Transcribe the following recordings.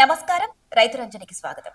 నమస్కారం. రైతు రంజనికి స్వాగతం.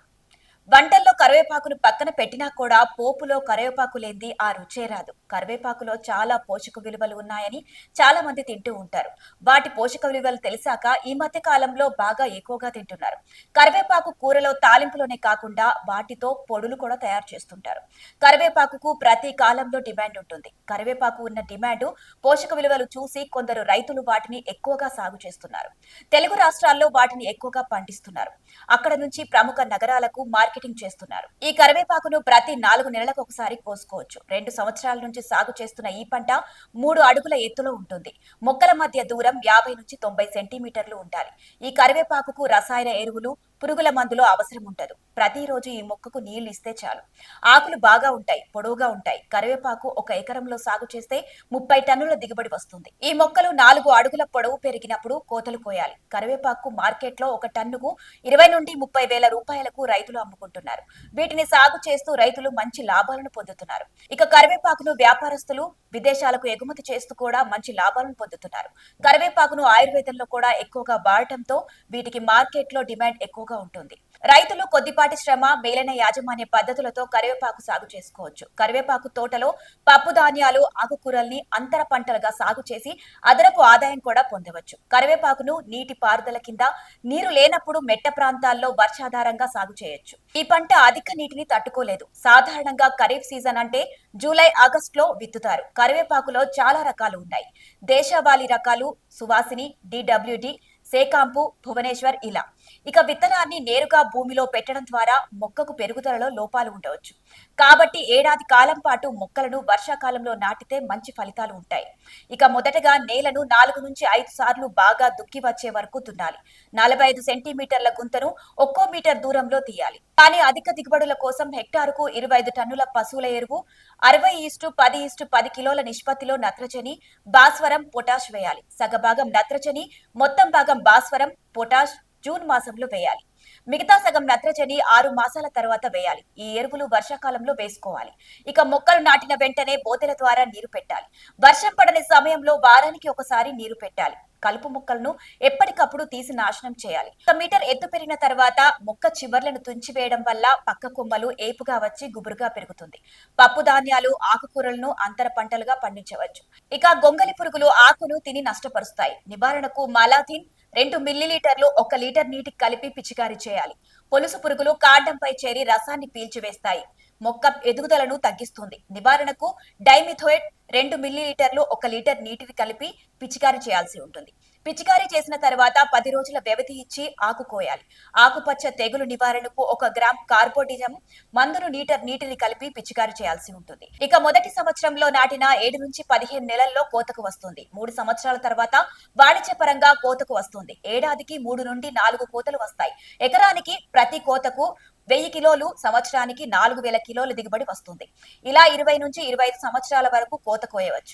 వంటల్లో కరివేపాకును పక్కన పెట్టినా కూడా పోపులో కరివేపాకు లేనిది ఆ రుచే రాదు. కరివేపాకులో చాలా పోషక విలువలు ఉన్నాయని చాలా మంది తింటూ ఉంటారు. వాటి పోషక విలువలు తెలిసాక ఈ మధ్య కాలంలో బాగా ఎక్కువగా తింటున్నారు. కరివేపాకు కూరలో తాలింపులోనే కాకుండా వాటితో పొడులు కూడా తయారు చేస్తుంటారు. కరివేపాకుకు ప్రతి కాలంలో డిమాండ్ ఉంటుంది. కరివేపాకు ఉన్న డిమాండ్ పోషక విలువలు చూసి కొందరు రైతులు వాటిని ఎక్కువగా సాగు చేస్తున్నారు. తెలుగు రాష్ట్రాల్లో వాటిని ఎక్కువగా పండిస్తున్నారు. అక్కడ నుంచి ప్రముఖ నగరాలకు మార్కెటింగ్ చేస్తున్నారు. ఈ కరివేపాకును ప్రతి నాలుగు నెలలకు ఒకసారి కోసుకోవచ్చు. రెండు సంవత్సరాల నుంచి సాగు చేస్తున్న ఈ పంట మూడు అడుగుల ఎత్తులో ఉంటుంది. మొక్కల మధ్య దూరం యాభై నుంచి తొంభై సెంటీమీటర్లు ఉండాలి. ఈ కరివేపాకుకు రసాయన ఎరువులు పురుగుల మందులు అవసరం ఉండదు ప్రతిరోజు ఈ మొక్కకు నీళ్ళు ఇస్తే చాలు. ఆకులు బాగా ఉంటాయి పొడవుగా ఉంటాయి. కరివేపాకు ఒక ఎకరంలో సాగు చేస్తే ముప్పై టన్నుల దిగుబడి వస్తుంది. ఈ మొక్కలు నాలుగు అడుగుల పొడవు పెరిగినప్పుడు కోతలు కోయాలి. కరివేపాకు మార్కెట్లో ఒక టన్నుకు ఇరవై నుండి ముప్పై వేల రూపాయలకు రైతులు అమ్ముకుంటున్నారు. వీటిని సాగు చేస్తూ రైతులు మంచి లాభాలను పొందుతున్నారు. ఇక కరివేపాకును వ్యాపారస్తులు విదేశాలకు ఎగుమతి చేస్తూ కూడా మంచి లాభాలను పొందుతున్నారు. కరివేపాకును ఆయుర్వేదంలో కూడా ఎక్కువగా వాడటంతో వీటికి మార్కెట్లో డిమాండ్ ఎక్కువ ఎక్కువగా ఉంటుంది. రైతులు కొద్దిపాటి శ్రమ మేలైన యాజమాన్య పద్ధతులతో కరివేపాకు సాగు చేసుకోవచ్చు. కరివేపాకు తోటలో పప్పు ధాన్యాలు ఆకుకూరల్ని అంతర పంటలుగా సాగు చేసి అదనపు ఆదాయం కూడా పొందవచ్చు. కరివేపాకును నీటి పారుదల కింద నీరు లేనప్పుడు మెట్ట ప్రాంతాల్లో వర్షాధారంగా సాగు చేయొచ్చు. ఈ పంట అధిక నీటిని తట్టుకోలేదు. సాధారణంగా ఖరీఫ్ సీజన్ అంటే జూలై ఆగస్ట్లో విత్తుతారు. కరివేపాకులో చాలా రకాలు ఉన్నాయి. దేశవాళీ రకాలు సువాసిని డిడబ్ల్యూడి సేకాంపు భువనేశ్వర్ ఇలా. ఇక విత్తనాన్ని నేరుగా భూమిలో పెట్టడం ద్వారా మొక్కకు పెరుగుదలలో లోపాలు ఉండవచ్చు. కాబట్టి ఏడాది కాలం పాటు మొక్కలను వర్షాకాలంలో నాటితే మంచి ఫలితాలు ఉంటాయి. ఇక మొదటగా నేలను నాలుగు నుంచి ఐదు సార్లు బాగా దుక్కి వచ్చే వరకు దున్నాలి. నలభై ఐదు సెంటీమీటర్ల గుంతను ఒక్కో మీటర్ దూరంలో తీయాలి. కానీ అధిక దిగుబడుల కోసం హెక్టారుకు ఇరవై ఐదు టన్నుల పశువుల ఎరువు అరవై ఈస్టు పది ఈస్టు పది కిలోల నిష్పత్తిలో నత్రజని భాస్వరం పొటాష్ వేయాలి. సగభాగం నత్రజని మొత్తం భాగం భాస్వరం పొటాష్ జూన్ మాసంలో వేయాలి. మిగతా సగం నత్రజని ఆరు మాసాల తర్వాత వేయాలి. ఈ ఎరువులు వర్షాకాలంలో వేసుకోవాలి. ఇక మొక్కలు నాటిన వెంటనే బోతెల ద్వారా నీరు పెట్టాలి. వర్షం పడని సమయంలో వారానికి ఒకసారి నీరు పెట్టాలి. కలుపు మొక్కలను ఎప్పటికప్పుడు తీసి నాశనం చేయాలి. ఒక మీటర్ ఎత్తు పెరిగిన తర్వాత మొక్క చివర్లను తుంచివేయడం వల్ల పక్క కొమ్మలు ఏపుగా వచ్చి గుబురుగా పెరుగుతుంది. పప్పు ధాన్యాలు ఆకుకూరలను అంతర పంటలుగా పండించవచ్చు. ఇక గొంగలి పురుగులు ఆకును తిని నష్టపరుస్తాయి. నివారణకు మలాథిన్ రెండు మిల్లీలీటర్లు ఒక లీటర్ నీటికి కలిపి పిచికారీ చేయాలి. పొలుసు పురుగులు కాండంపై చేరి రసాన్ని పీల్చివేస్తాయి మొక్క ఎదుగుదలను తగ్గిస్తుంది. నివారణకు డైమిథోయిడ్ రెండు మిల్లీలీటర్లు ఒక లీటర్ నీటిని కలిపి పిచికారీ చేయాల్సి ఉంటుంది. పిచికారీ చేసిన తర్వాత పది రోజుల వ్యవధి ఇచ్చి ఆకు కోయాలి. ఆకుపచ్చ తెగులు నివారణకు ఒక గ్రామ్ కార్బోడిజం మందును లీటర్ నీటిని కలిపి పిచికారీ చేయాల్సి ఉంటుంది. ఇక మొదటి సంవత్సరంలో నాటిన ఏడు నుంచి పదిహేను నెలల్లో కోతకు వస్తుంది. మూడు సంవత్సరాల తర్వాత వాణిజ్యపరంగా కోతకు వస్తుంది. ఏడాదికి మూడు నుండి నాలుగు కోతలు వస్తాయి. ఎకరానికి ప్రతి కోతకు వెయ్యి కిలోలు సంవత్సరానికి నాలుగు వేల కిలోల దిగుబడి వస్తుంది. ఇలా ఇరవై నుంచి ఇరవై ఐదు సంవత్సరాల వరకు కోత కోయవచ్చు.